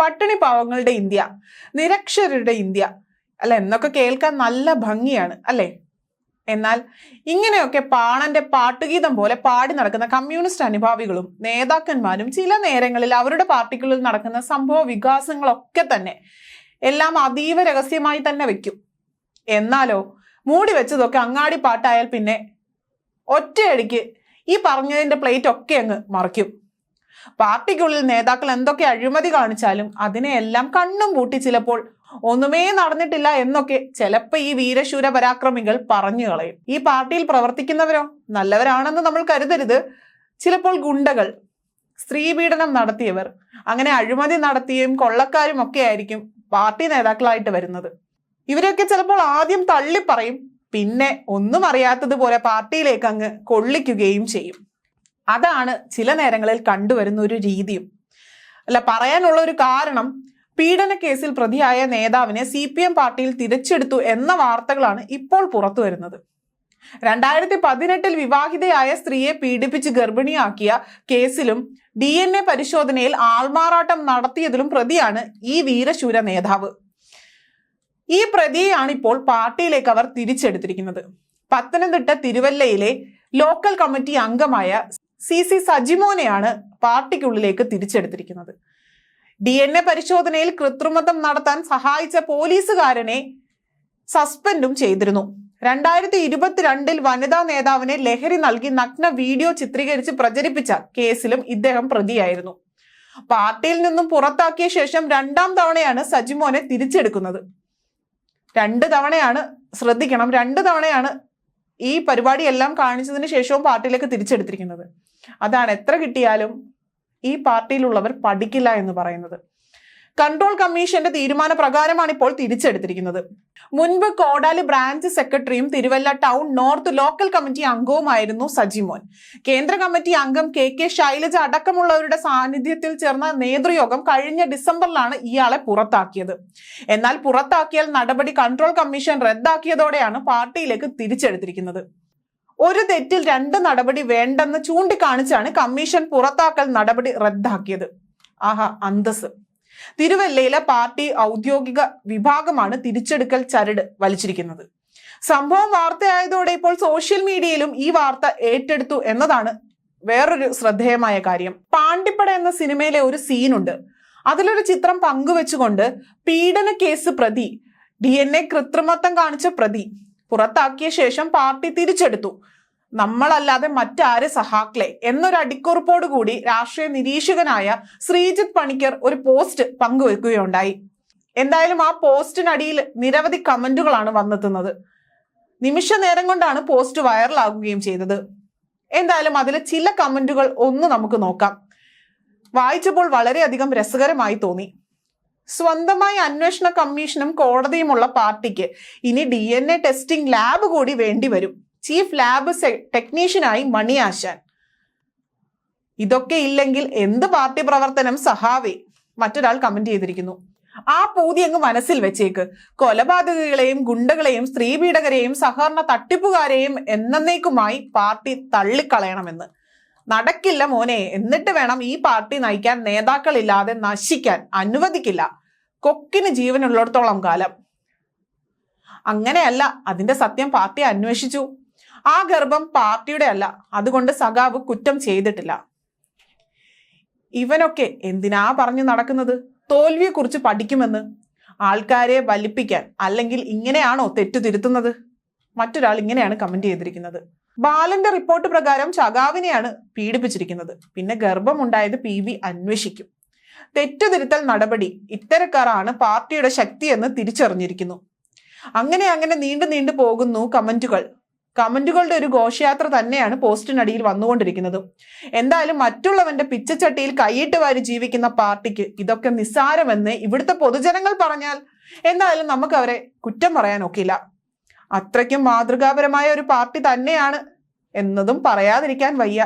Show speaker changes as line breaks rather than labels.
പട്ടിണി പാവങ്ങളുടെ India നിരക്ഷരരുടെ India അല്ല? എന്നൊക്കെ കേൾക്കാൻ നല്ല ഭംഗിയാണ് അല്ലേ? എന്നാൽ ഇങ്ങനെയൊക്കെ പാണന്റെ പാട്ടുഗീതം പോലെ പാടി നടക്കുന്ന കമ്മ്യൂണിസ്റ്റ് അനുഭാവികളും നേതാക്കന്മാരും ചില നേരങ്ങളിൽ അവരുടെ പാർട്ടിക്കുള്ളിൽ നടക്കുന്ന സംഭവ വികാസങ്ങളൊക്കെ തന്നെ എല്ലാം അതീവ രഹസ്യമായി തന്നെ വെക്കും. എന്നാലോ മൂടി വെച്ചതൊക്കെ അങ്ങാടി പാട്ടായാൽ പിന്നെ ഒറ്റയടിക്ക് ഈ പറഞ്ഞതിന്റെ പ്ലേറ്റ് ഒക്കെ അങ്ങ് മറിക്കും. പാർട്ടിക്കുള്ളിൽ നേതാക്കൾ എന്തൊക്കെ അഴിമതി കാണിച്ചാലും അതിനെയെല്ലാം കണ്ണും പൂട്ടി ചിലപ്പോൾ ഒന്നുമേ നടന്നിട്ടില്ല എന്നൊക്കെ ചിലപ്പോൾ ഈ വീരശൂര പരാക്രമികൾ പറഞ്ഞു കളയും. ഈ പാർട്ടിയിൽ പ്രവർത്തിക്കുന്നവരോ? നല്ലവരാണെന്ന് നമ്മൾ കരുതരുത്. ചിലപ്പോൾ ഗുണ്ടകൾ സ്ത്രീപീഡനം നടത്തിയവർ അങ്ങനെ അഴിമതി നടത്തിയും കൊള്ളക്കാരും ഒക്കെ ആയിരിക്കും പാർട്ടി നേതാക്കളായിട്ട് വരുന്നത്. ഇവരൊക്കെ ചിലപ്പോൾ ആദ്യം തള്ളിപ്പറയും. പിന്നെ ഒന്നും അറിയാത്തതുപോലെ പാർട്ടിയിലേക്ക് അങ്ങ് കൊള്ളിക്കുകയും ചെയ്യും. അതാണ് ചില നേരങ്ങളിൽ കണ്ടുവരുന്ന ഒരു രീതിയും. അല്ല പറയാനുള്ള ഒരു കാരണം പീഡന കേസിൽ പ്രതിയായ നേതാവിനെ സി പി എം പാർട്ടിയിൽ തിരിച്ചെടുത്തു എന്ന വാർത്തകളാണ് ഇപ്പോൾ പുറത്തു വരുന്നത്. രണ്ടായിരത്തി പതിനെട്ടിൽ വിവാഹിതയായ സ്ത്രീയെ പീഡിപ്പിച്ച് ഗർഭിണിയാക്കിയ കേസിലും ഡി എൻ എ പരിശോധനയിൽ ആൾമാറാട്ടം നടത്തിയതിലും പ്രതിയാണ് ഈ വീരശൂര നേതാവ്. ഈ പ്രതിയെയാണ് ഇപ്പോൾ പാർട്ടിയിലേക്ക് അവർ തിരിച്ചെടുത്തിരിക്കുന്നത്. പത്തനംതിട്ട തിരുവല്ലയിലെ ലോക്കൽ കമ്മിറ്റി അംഗമായ സി സി സജിമോനെയാണ് പാർട്ടിക്കുള്ളിലേക്ക് തിരിച്ചെടുത്തിരിക്കുന്നത്. ഡി എൻ എ പരിശോധനയിൽ കൃത്രിമത്വം നടത്താൻ സഹായിച്ച പോലീസുകാരനെ സസ്പെൻഡും ചെയ്തിരുന്നു. രണ്ടായിരത്തി ഇരുപത്തിരണ്ടിൽ വനിതാ നേതാവിനെ ലഹരി നൽകി നഗ്ന വീഡിയോ ചിത്രീകരിച്ച് പ്രചരിപ്പിച്ച കേസിലും ഇദ്ദേഹം പ്രതിയായിരുന്നു. പാർട്ടിയിൽ നിന്നും പുറത്താക്കിയ ശേഷം രണ്ടാം തവണയാണ് സജിമോനെ തിരിച്ചെടുക്കുന്നത്. രണ്ട് തവണയാണ് ശ്രദ്ധിക്കണം രണ്ട് തവണയാണ് ഈ പരിപാടിയെല്ലാം കാണിച്ചതിന് ശേഷവും പാർട്ടിയിലേക്ക് തിരിച്ചെടുത്തിരിക്കുന്നത്. അതാണ് എത്ര കിട്ടിയാലും ഈ പാർട്ടിയിലുള്ളവർ പഠിക്കില്ല എന്ന് പറയുന്നത്. കൺട്രോൾ കമ്മീഷന്റെ തീരുമാന പ്രകാരമാണ് ഇപ്പോൾ തിരിച്ചെടുത്തിരിക്കുന്നത്. മുൻപ് കോടാലി ബ്രാഞ്ച് സെക്രട്ടറിയും Thiruvalla town north local committee അംഗവുമായിരുന്നു Sajimon കേന്ദ്ര കമ്മിറ്റി അംഗം കെ കെ ശൈലജ അടക്കമുള്ളവരുടെ സാന്നിധ്യത്തിൽ ചേർന്ന നേതൃയോഗം കഴിഞ്ഞ ഡിസംബറിലാണ് ഇയാളെ പുറത്താക്കിയത്. എന്നാൽ പുറത്താക്കിയാൽ നടപടി കൺട്രോൾ കമ്മീഷൻ റദ്ദാക്കിയതോടെയാണ് പാർട്ടിയിലേക്ക് തിരിച്ചെടുത്തിരിക്കുന്നത്. ഒരു തെറ്റിൽ രണ്ട് നടപടി വേണ്ടെന്ന് ചൂണ്ടിക്കാണിച്ചാണ് കമ്മീഷൻ പുറത്താക്കൽ നടപടി റദ്ദാക്കിയത്. ആഹാ അന്തസ് തിരുവല്ലയിലെ പാർട്ടി ഔദ്യോഗിക വിഭാഗമാണ് തിരിച്ചെടുക്കൽ ചരട് വലിച്ചിരിക്കുന്നത്. സംഭവം വാർത്തയായതോടെ ഇപ്പോൾ സോഷ്യൽ മീഡിയയിലും ഈ വാർത്ത ഏറ്റെടുത്തു എന്നതാണ് വേറൊരു ശ്രദ്ധേയമായ കാര്യം. പാണ്ടിപ്പട എന്ന സിനിമയിലെ ഒരു സീനുണ്ട്. അതിലൊരു ചിത്രം പങ്കുവെച്ചുകൊണ്ട് പീഡന കേസ് പ്രതി ഡി എൻ എ കൃത്രിമത്വം കാണിച്ച പ്രതി പുറത്താക്കിയ ശേഷം പാർട്ടി തിരിച്ചെടുത്തു. നമ്മളല്ലാതെ മറ്റാരെ സഹാക്കളെ? എന്നൊരു അടിക്കുറിപ്പോട് കൂടി രാഷ്ട്രീയ നിരീക്ഷകനായ ശ്രീജിത്ത് പണിക്കർ ഒരു പോസ്റ്റ് പങ്കുവെക്കുകയുണ്ടായി. എന്തായാലും ആ പോസ്റ്റിനടിയിൽ നിരവധി കമന്റുകളാണ് വന്നെത്തുന്നത്. നിമിഷ നേരം കൊണ്ടാണ് പോസ്റ്റ് വൈറലാകുകയും ചെയ്തത്. എന്തായാലും അതിലെ ചില കമന്റുകൾ ഒന്ന് നമുക്ക് നോക്കാം. വായിച്ചപ്പോൾ വളരെയധികം രസകരമായി തോന്നി. സ്വന്തമായി അന്വേഷണ കമ്മീഷനും കോടതിയുമുള്ള പാർട്ടിക്ക് ഇനി D N A testing lab കൂടി വേണ്ടിവരും ചീഫ് ലാബ് ടെക്നീഷ്യനായി മണി ആശാൻ. ഇതൊക്കെ ഇല്ലെങ്കിൽ എന്ത് പാർട്ടി പ്രവർത്തനം സഹാവേ? മറ്റൊരാൾ കമന്റ് ചെയ്തിരിക്കുന്നു. ആ പൂതി അങ്ങ് മനസ്സിൽ വെച്ചേക്ക്. കൊലപാതകങ്ങളെയും ഗുണ്ടകളെയും സ്ത്രീപീഡകരെയും സഹകരണ തട്ടിപ്പുകാരെയും എന്നേക്കുമായി പാർട്ടി തള്ളിക്കളയണമെന്ന്. നടക്കില്ല മോനെ. എന്നിട്ട് വേണം ഈ പാർട്ടി നയിക്കാൻ നേതാക്കളില്ലാതെ നശിക്കാൻ. അനുവദിക്കില്ല. കൊക്കിന് ജീവനുള്ളിടത്തോളം കാലം. അങ്ങനെയല്ല അതിന്റെ സത്യം പാർട്ടി അന്വേഷിച്ചു. ആ ഗർഭം പാർട്ടിയുടെ അല്ല. അതുകൊണ്ട് സഖാവ് കുറ്റം ചെയ്തിട്ടില്ല. ഇവനൊക്കെ എന്തിനാ പറഞ്ഞു നടക്കുന്നത്? തോൽവിയെക്കുറിച്ച് പഠിക്കുമെന്ന്. ആൾക്കാരെ വലിപ്പിക്കാൻ അല്ലെങ്കിൽ ഇങ്ങനെയാണോ തെറ്റു തിരുത്തുന്നത് മറ്റൊരാൾ ഇങ്ങനെയാണ് കമന്റ് ചെയ്തിരിക്കുന്നത്. ബാലന്റെ റിപ്പോർട്ട് പ്രകാരം ചകാവിനെയാണ് പീഡിപ്പിച്ചിരിക്കുന്നത്. പിന്നെ ഗർഭമുണ്ടായത് പി വി അന്വേഷിക്കും. തെറ്റുതിരുത്തൽ നടപടി ഇത്തരക്കാരാണ് പാർട്ടിയുടെ ശക്തിയെന്ന് തിരിച്ചറിഞ്ഞിരിക്കുന്നു. അങ്ങനെ അങ്ങനെ നീണ്ടു നീണ്ടു പോകുന്നു കമന്റുകൾ. കമന്റുകളുടെ ഒരു ഘോഷയാത്ര തന്നെയാണ് പോസ്റ്റിനടിയിൽ വന്നുകൊണ്ടിരിക്കുന്നത്. എന്തായാലും മറ്റുള്ളവന്റെ പിച്ചച്ചട്ടിയിൽ കൈയിട്ട് വാരി ജീവിക്കുന്ന പാർട്ടിക്ക് ഇതൊക്കെ നിസ്സാരമെന്ന് ഇവിടുത്തെ പൊതുജനങ്ങൾ പറഞ്ഞാൽ എന്തായാലും നമുക്ക് അവരെ കുറ്റം പറയാൻ ഒക്കില്ല. അത്രയ്ക്കും മാതൃകാപരമായ ഒരു പാർട്ടി തന്നെയാണ് എന്നതും പറയാതിരിക്കാൻ വയ്യ.